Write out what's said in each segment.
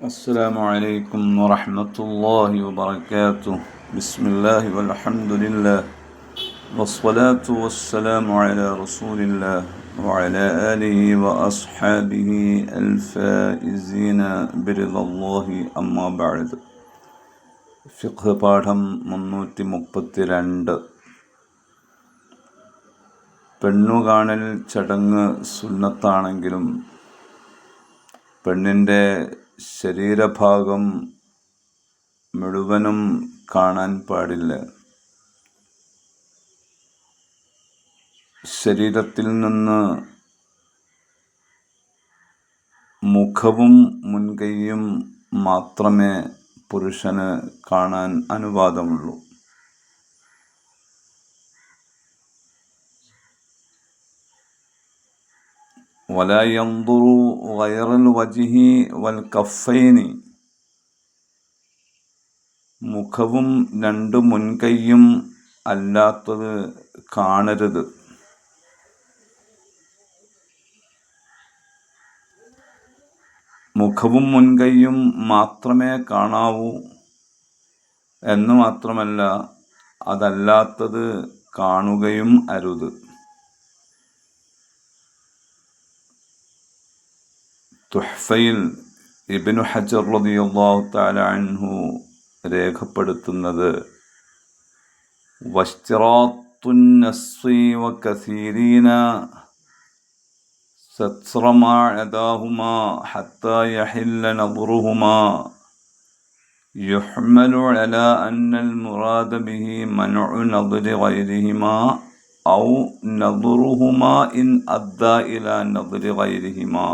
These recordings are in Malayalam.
السلام عليكم ورحمة الله وبركاته بسم الله والحمد لله والصلاة والسلام على رسول الله وعلى آله وأصحابه الفائزين برضا الله أما بعد ഫിഖ് പാഠം മുന്നൂറ്റി മുപ്പത്തി രണ്ട് പെണ്ണുകാണൽ ചടങ്ങ് സുന്നത്താണെങ്കിലും പെണ്ണിൻ്റെ ശരീരഭാഗം മുഴുവനും കാണാൻ പാടില്ല. ശരീരത്തിൽ നിന്ന് മുഖവും മുൻകൈയും മാത്രമേ പുരുഷന് കാണാൻ അനുവാദമുള്ളൂ. ولا ينظر غير الوجه والكفين മുഖവും രണ്ട് മുൻകൈയും അല്ലാത്തത് കാണരുത് മുഖവും മുൻകൈയും മാത്രമേ കാണാവൂ എന്ന് മാത്രമല്ല അതല്ലാത്തത് കാണുകയും അരുത് തുഹ്ഫയിൽ ഇബിനു ഹജർ റളിയല്ലാഹു തആല അൻഹു രേഖപ്പെടുത്തുന്നത് വസ്തിറാത്തുൻ നസ്സി വകസീരീന سترما عداهما حتى يحل نظرهما يحمل على أن المراد به منع نظر غيرهما أو نظرهما إن أدى إلى نظر غيرهما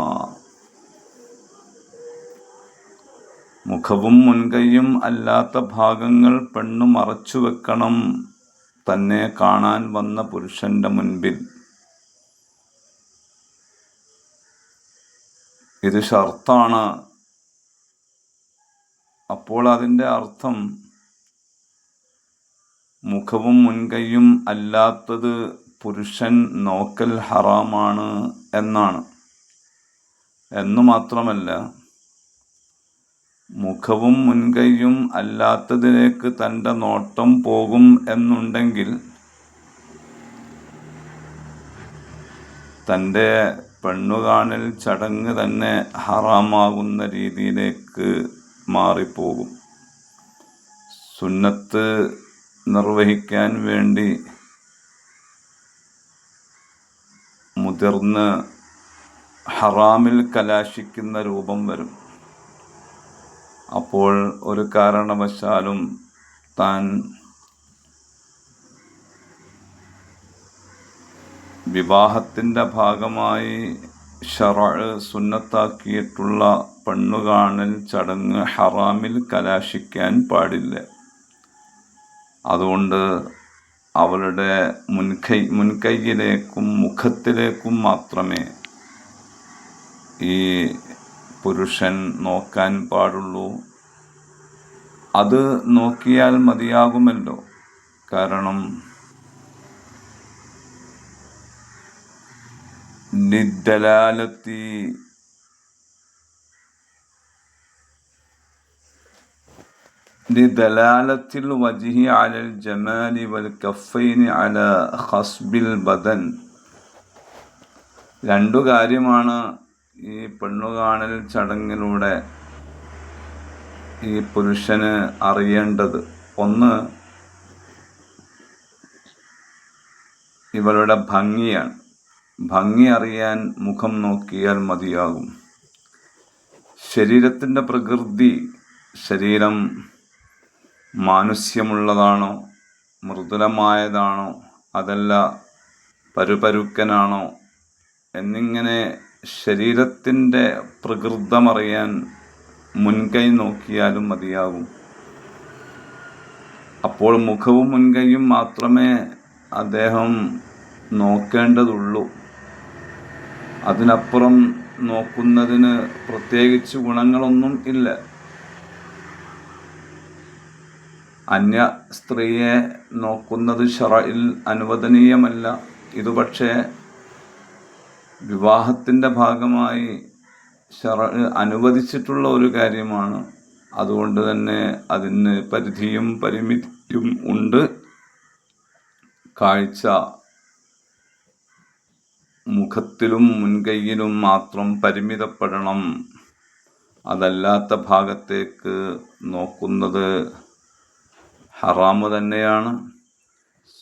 മുഖവും മുൻകൈയും അല്ലാത്ത ഭാഗങ്ങൾ പെണ്ണു മറച്ചു വെക്കണം. തന്നെ കാണാൻ വന്ന പുരുഷന്റെ മുൻപിൽ. ഇത് ഷർത്താണ് അപ്പോൾ അതിന്റെ അർത്ഥം മുഖവും മുൻകൈയും അല്ലാത്തത് പുരുഷൻ നോക്കൽ ഹറാമാണ് എന്നാണ്. എന്നു മാത്രമല്ല മുഖവും മുൻകൈയും അല്ലാത്തതിലേക്ക് തന്റെ നോട്ടം പോകും എന്നുണ്ടെങ്കിൽ തന്റെ പെണ്ണുകാണൽ ചടങ്ങ് തന്നെ ഹറാമാകുന്ന രീതിയിലേക്ക് മാറിപ്പോകും. സുന്നത്ത് നിർവഹിക്കാൻ വേണ്ടി മുതിർന്ന് ഹറാമിൽ കലാശിക്കുന്ന രൂപം വരും. അപ്പോൾ ഒരു കാരണവശാലും താൻ വിവാഹത്തിന്റെ ഭാഗമായി ഷറ സുന്നത്താക്കിയിട്ടുള്ള പെണ്ണുകാണൽ ചടങ്ങ് ഹറാമിൽ കലാശിക്കാൻ പാടില്ല. അതുകൊണ്ട് അവളുടെ മുൻകൈ മുൻകൈയിലേക്കും മുഖത്തിലേക്കും മാത്രമേ ഈ പുരുഷൻ നോക്കാൻ പാടുള്ളൂ അത് നോക്കിയാൽ മതിയാകുമല്ലോ കാരണം للدلالة لدلالة الوجه على الجمال والكفين على خصب البدن രണ്ടു കാര്യമാണ് ഈ പെണ്ണുകാണൽ ചടങ്ങിലൂടെ ഈ പുരുഷന് അറിയേണ്ടത് ഒന്ന് ഇവളുടെ ഭംഗിയാണ്. ഭംഗി അറിയാൻ മുഖം നോക്കിയാൽ മതിയാകും. ശരീരത്തിന്റെ പ്രകൃതി ശരീരം മാനുഷ്യമുള്ളതാണോ മൃദുലമായതാണോ അതല്ല പരുപരുക്കനാണോ എന്നിങ്ങനെ ശരീരത്തിന്റെ പ്രകൃതമറിയാൻ മുൻകൈ നോക്കിയാലും മതിയാകും അപ്പോൾ മുഖവും മുൻകൈയും മാത്രമേ അദ്ദേഹം നോക്കേണ്ടതുള്ളൂ. അതിനപ്പുറം നോക്കുന്നതിന് പ്രത്യേകിച്ച് ഗുണങ്ങളൊന്നും ഇല്ല. അന്യ സ്ത്രീയെ നോക്കുന്നത് ഷറയിൽ അനുവദനീയമല്ല. ഇത് പക്ഷേ വിവാഹത്തിന്റെ ഭാഗമായി അനുവദിച്ചിട്ടുള്ള ഒരു കാര്യമാണ്. അതുകൊണ്ട് തന്നെ അതിന് പരിധിയും പരിമിതിയും ഉണ്ട്. കാഴ്ച മുഖത്തിലും മുൻകൈയിലും മാത്രം പരിമിതപ്പെടണം. അതല്ലാത്ത ഭാഗത്തേക്ക് നോക്കുന്നത് ഹറാമ് തന്നെയാണ്.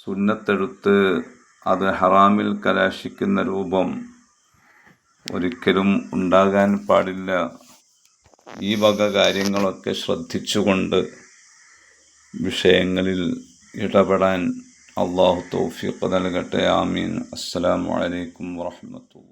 സുന്നത്തെടുത്ത് അത് ഹറാമിൽ കലാശിക്കുന്ന രൂപം. ഒരിക്കലും ഉണ്ടാകാൻ പാടില്ല. ഈ വക കാര്യങ്ങളൊക്കെ ശ്രദ്ധിച്ചുകൊണ്ട് വിഷയങ്ങളിൽ ഇടപെടാൻ അള്ളാഹു തൗഫീഖ് നൽകട്ടെ. ആമീൻ. അസ്സലാമു അലൈക്കും വറഹ്മത്തുള്ളാഹി